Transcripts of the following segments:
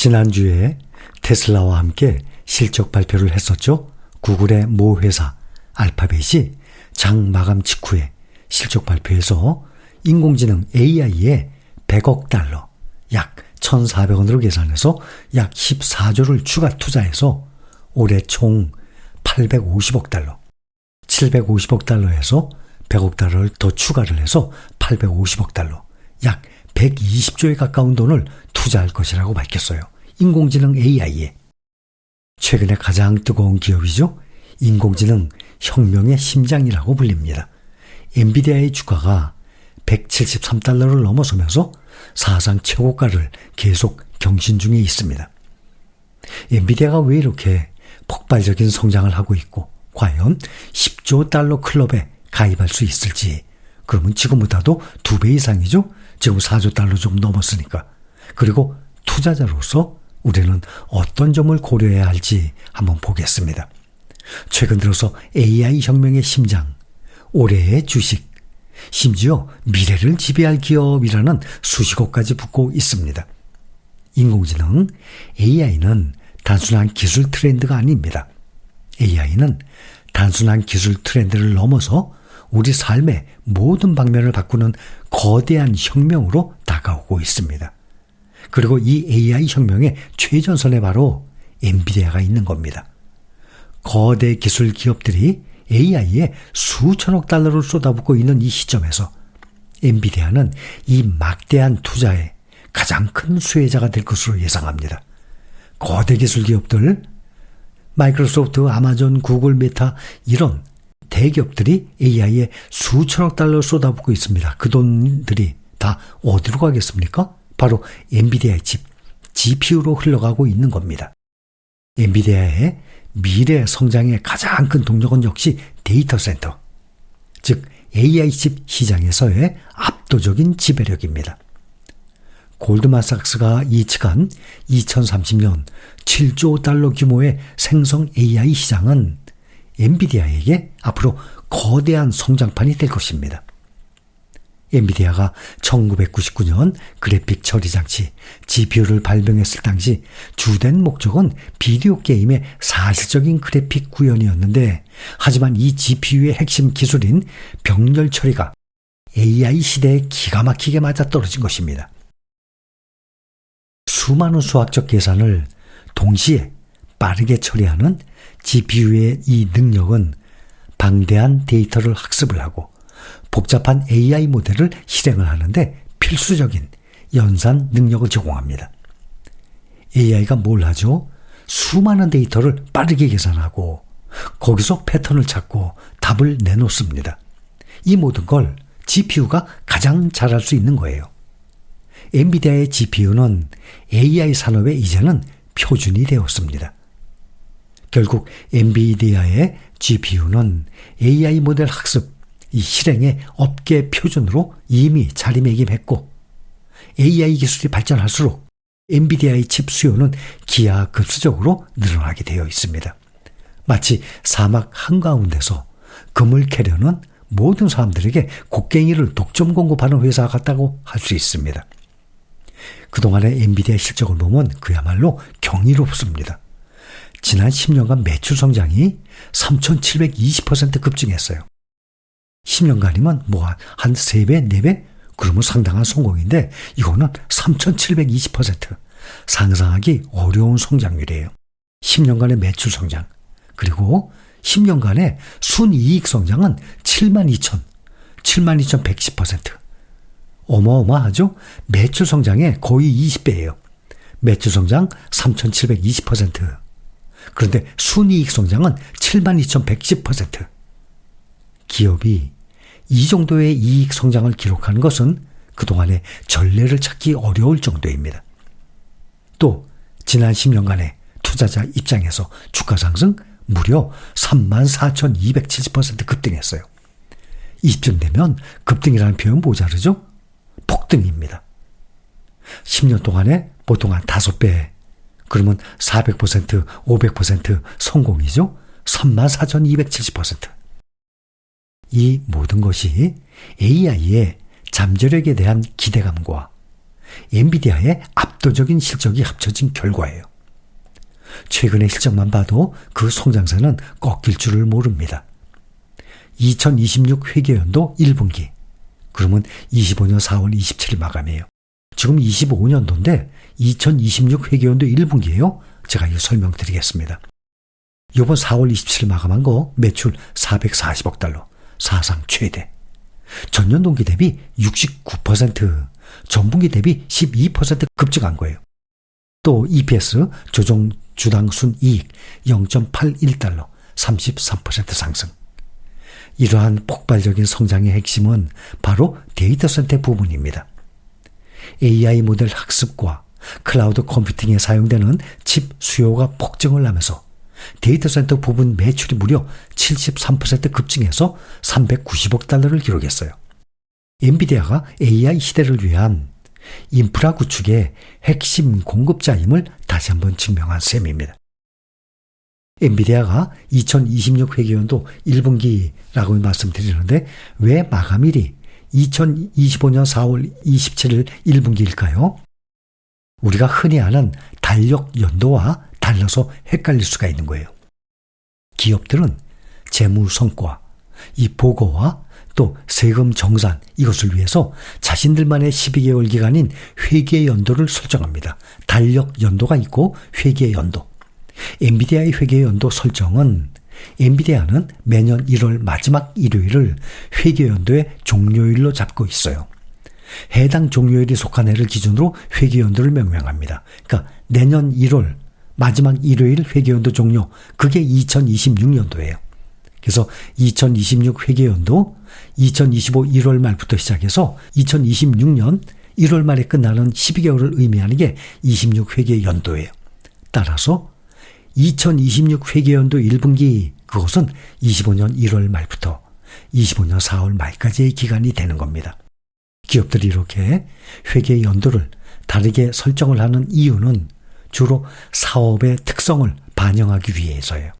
지난주에 테슬라와 함께 실적 발표를 했었죠. 구글의 모 회사 알파벳이 장 마감 직후에 실적 발표에서 인공지능 AI에 100억 달러, 약 1,400원으로 계산해서 약 14조를 추가 투자해서 올해 총 850억 달러, 750억 달러에서 100억 달러를 더 추가를 해서 850억 달러, 약 120조에 가까운 돈을 투자할 것이라고 밝혔어요. 인공지능 AI에. 최근에 가장 뜨거운 기업이죠. 인공지능 혁명의 심장이라고 불립니다. 엔비디아의 주가가 173달러를 넘어서면서 사상 최고가를 계속 경신 중에 있습니다. 엔비디아가 왜 이렇게 폭발적인 성장을 하고 있고 과연 10조 달러 클럽에 가입할 수 있을지 그러면 지금보다도 두 배 이상이죠? 지금 4조 달러 좀 넘었으니까. 그리고 투자자로서 우리는 어떤 점을 고려해야 할지 한번 보겠습니다. 최근 들어서 AI 혁명의 심장, 올해의 주식, 심지어 미래를 지배할 기업이라는 수식어까지 붙고 있습니다. 인공지능, AI는 단순한 기술 트렌드가 아닙니다. AI는 단순한 기술 트렌드를 넘어서 우리 삶의 모든 방면을 바꾸는 거대한 혁명으로 다가오고 있습니다. 그리고 이 AI 혁명의 최전선에 바로 엔비디아가 있는 겁니다. 거대 기술 기업들이 AI에 수천억 달러를 쏟아붓고 있는 이 시점에서 엔비디아는 이 막대한 투자에 가장 큰 수혜자가 될 것으로 예상합니다. 거대 기술 기업들, 마이크로소프트, 아마존, 구글, 메타 이런 대기업들이 AI에 수천억 달러 쏟아붓고 있습니다. 그 돈들이 다 어디로 가겠습니까? 바로 엔비디아의 집, GPU로 흘러가고 있는 겁니다. 엔비디아의 미래 성장의 가장 큰 동력은 역시 데이터 센터, 즉 AI 칩 시장에서의 압도적인 지배력입니다. 골드만삭스가 예측한 2030년 7조 달러 규모의 생성 AI 시장은 엔비디아에게 앞으로 거대한 성장판이 될 것입니다. 엔비디아가 1999년 그래픽 처리 장치 GPU를 발명했을 당시 주된 목적은 비디오 게임의 사실적인 그래픽 구현이었는데 하지만 이 GPU의 핵심 기술인 병렬 처리가 AI 시대에 기가 막히게 맞아떨어진 것입니다. 수많은 수학적 계산을 동시에 빠르게 처리하는 GPU의 이 능력은 방대한 데이터를 학습을 하고 복잡한 AI 모델을 실행을 하는데 필수적인 연산 능력을 제공합니다. AI가 뭘 하죠? 수많은 데이터를 빠르게 계산하고 거기서 패턴을 찾고 답을 내놓습니다. 이 모든 걸 GPU가 가장 잘할 수 있는 거예요. 엔비디아의 GPU는 AI 산업에 이제는 표준이 되었습니다. 결국 엔비디아의 GPU는 AI 모델 학습, 이 실행의 업계 표준으로 이미 자리매김했고 AI 기술이 발전할수록 엔비디아의 칩 수요는 기하급수적으로 늘어나게 되어 있습니다. 마치 사막 한가운데서 금을 캐려는 모든 사람들에게 곡괭이를 독점 공급하는 회사 같다고 할 수 있습니다. 그동안의 엔비디아 실적을 보면 그야말로 경이롭습니다. 지난 10년간 매출 성장이 3,720% 급증했어요. 10년간이면 뭐 한 3배, 4배? 그러면 상당한 성공인데 이거는 3,720% 상상하기 어려운 성장률이에요. 10년간의 매출 성장 그리고 10년간의 순이익 성장은 7만 2천, 7만 2,110% 어마어마하죠? 매출 성장의 거의 20배예요. 매출 성장 3,720%. 그런데 순이익 성장은 72,110%. 기업이 이 정도의 이익 성장을 기록하는 것은 그동안의 전례를 찾기 어려울 정도입니다. 또 지난 10년간의 투자자 입장에서 주가 상승 무려 34,270% 급등했어요. 이쯤 되면 급등이라는 표현 모자르죠? 폭등입니다. 10년 동안에 보통 한 5배, 그러면 400%, 500% 성공이죠? 34,270%. 이 모든 것이 AI의 잠재력에 대한 기대감과 엔비디아의 압도적인 실적이 합쳐진 결과예요. 최근의 실적만 봐도 그 성장세는 꺾일 줄을 모릅니다. 2026 회계연도 1분기. 그러면 25년 4월 27일 마감이에요. 지금 25년도인데 2026 회계연도 1분기예요. 제가 이 설명드리겠습니다. 이번 4월 27일 마감한 거 매출 440억 달러. 사상 최대. 전년 동기 대비 69%, 전분기 대비 12% 급증한 거예요. 또 EPS 조정 주당 순 이익 0.81달러 33% 상승. 이러한 폭발적인 성장의 핵심은 바로 데이터 센터 부분입니다. AI 모델 학습과 클라우드 컴퓨팅에 사용되는 칩 수요가 폭증을 하면서 데이터 센터 부분 매출이 무려 73% 급증해서 390억 달러를 기록했어요. 엔비디아가 AI 시대를 위한 인프라 구축의 핵심 공급자임을 다시 한번 증명한 셈입니다. 엔비디아가 2026 회계연도 1분기라고 말씀드리는데 왜 마감일이 2025년 4월 27일 1분기일까요? 우리가 흔히 아는 달력 연도와 달라서 헷갈릴 수가 있는 거예요. 기업들은 재무 성과, 이 보고와 또 세금 정산 이것을 위해서 자신들만의 12개월 기간인 회계 연도를 설정합니다. 달력 연도가 있고 회계 연도. 엔비디아의 회계 연도 설정은 엔비디아는 매년 1월 마지막 일요일을 회계 연도의 종료일로 잡고 있어요. 해당 종료일이 속한 해를 기준으로 회계 연도를 명명합니다. 그러니까 내년 1월 마지막 일요일 회계 연도 종료 그게 2026년도예요. 그래서 2026 회계연도 2025 1월 말부터 시작해서 2026년 1월 말에 끝나는 12개월을 의미하는 게 26 회계 연도예요. 따라서 2026 회계연도 1분기 그것은 25년 1월 말부터 25년 4월 말까지의 기간이 되는 겁니다. 기업들이 이렇게 회계 연도를 다르게 설정을 하는 이유는 주로 사업의 특성을 반영하기 위해서예요.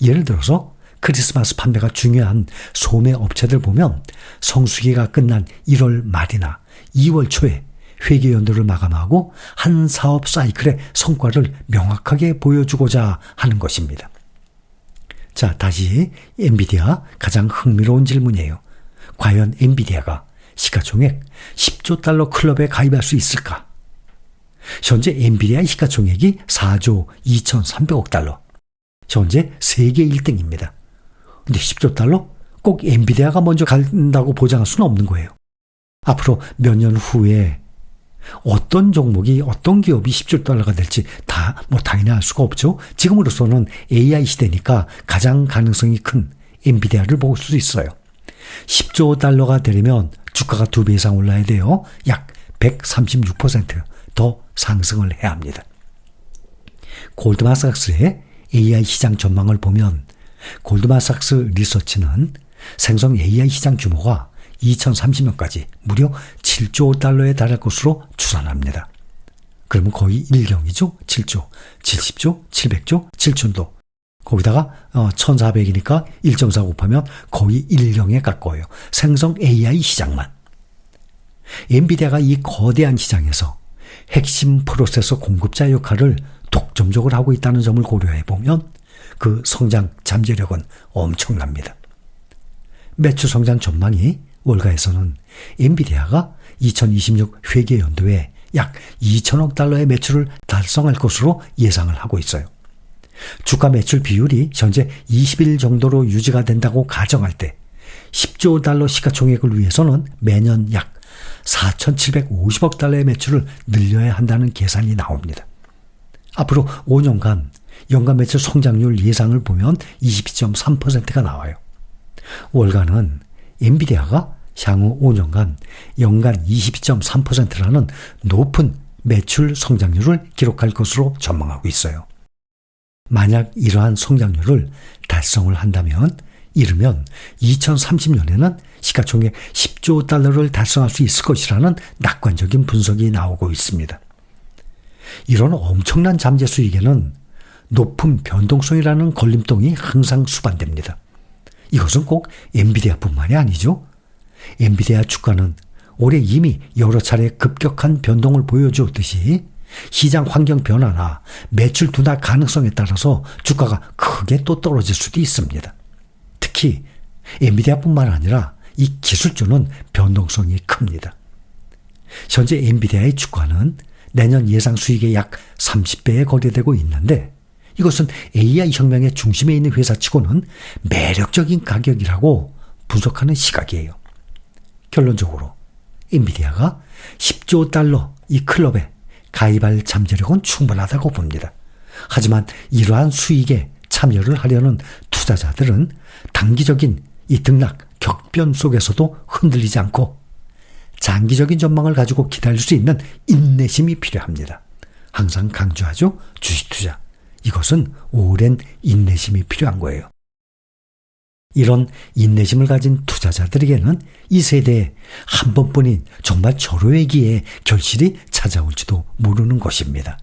예를 들어서 크리스마스 판매가 중요한 소매 업체들 보면 성수기가 끝난 1월 말이나 2월 초에 회계 연도를 마감하고 한 사업 사이클의 성과를 명확하게 보여주고자 하는 것입니다. 자, 다시 엔비디아 가장 흥미로운 질문이에요. 과연 엔비디아가 시가총액 10조 달러 클럽에 가입할 수 있을까? 현재 엔비디아 시가총액이 4조 2,300억 달러. 현재 세계 1등입니다. 근데 10조 달러? 꼭 엔비디아가 먼저 간다고 보장할 수는 없는 거예요. 앞으로 몇 년 후에 어떤 종목이 어떤 기업이 10조 달러가 될지 다 뭐 당연히 알 수가 없죠. 지금으로서는 AI 시대니까 가장 가능성이 큰 엔비디아를 볼수 있어요. 10조 달러가 되려면 주가가 두 배 이상 올라야 돼요. 약 136%더 상승을 해야 합니다. 골드만삭스의 AI 시장 전망을 보면 골드만삭스 리서치는 생성 AI 시장 규모가 2030년까지 무려 7조 달러에 달할 것으로 추산합니다. 그러면 거의 1경이죠? 7조, 70조, 700조, 7천도. 거기다가 1400이니까 어, 1.4 곱하면 거의 1경에 가까워요. 생성 AI 시장만. 엔비디아가 이 거대한 시장에서 핵심 프로세서 공급자 역할을 독점적으로 하고 있다는 점을 고려해 보면 그 성장 잠재력은 엄청납니다. 매출 성장 전망이 월가에서는 엔비디아가 2026 회계 연도에 약 2천억 달러의 매출을 달성할 것으로 예상을 하고 있어요. 주가 매출 비율이 현재 21 정도로 유지가 된다고 가정할 때 10조 달러 시가총액을 위해서는 매년 약 4,750억 달러의 매출을 늘려야 한다는 계산이 나옵니다. 앞으로 5년간 연간 매출 성장률 예상을 보면 22.3%가 나와요. 월간은 엔비디아가 향후 5년간 연간 22.3%라는 높은 매출 성장률을 기록할 것으로 전망하고 있어요. 만약 이러한 성장률을 달성을 한다면 이르면 2030년에는 시가총액 10조 달러를 달성할 수 있을 것이라는 낙관적인 분석이 나오고 있습니다. 이런 엄청난 잠재 수익에는 높은 변동성이라는 걸림돌이 항상 수반됩니다. 이것은 꼭 엔비디아뿐만이 아니죠. 엔비디아 주가는 올해 이미 여러 차례 급격한 변동을 보여주었듯이 시장 환경 변화나 매출 둔화 가능성에 따라서 주가가 크게 또 떨어질 수도 있습니다. 특히 엔비디아뿐만 아니라 이 기술주는 변동성이 큽니다. 현재 엔비디아의 주가는 내년 예상 수익의 약 30배에 거래되고 있는데 이것은 AI 혁명의 중심에 있는 회사치고는 매력적인 가격이라고 분석하는 시각이에요. 결론적으로 엔비디아가 10조 달러 이 클럽에 가입할 잠재력은 충분하다고 봅니다. 하지만 이러한 수익에 참여를 하려는 투자자들은 단기적인 이 등락 격변 속에서도 흔들리지 않고 장기적인 전망을 가지고 기다릴 수 있는 인내심이 필요합니다. 항상 강조하죠. 주식 투자. 이것은 오랜 인내심이 필요한 거예요. 이런 인내심을 가진 투자자들에게는 이 세대에 한 번뿐인 정말 절호의 기회에 결실이 찾아올지도 모르는 것입니다.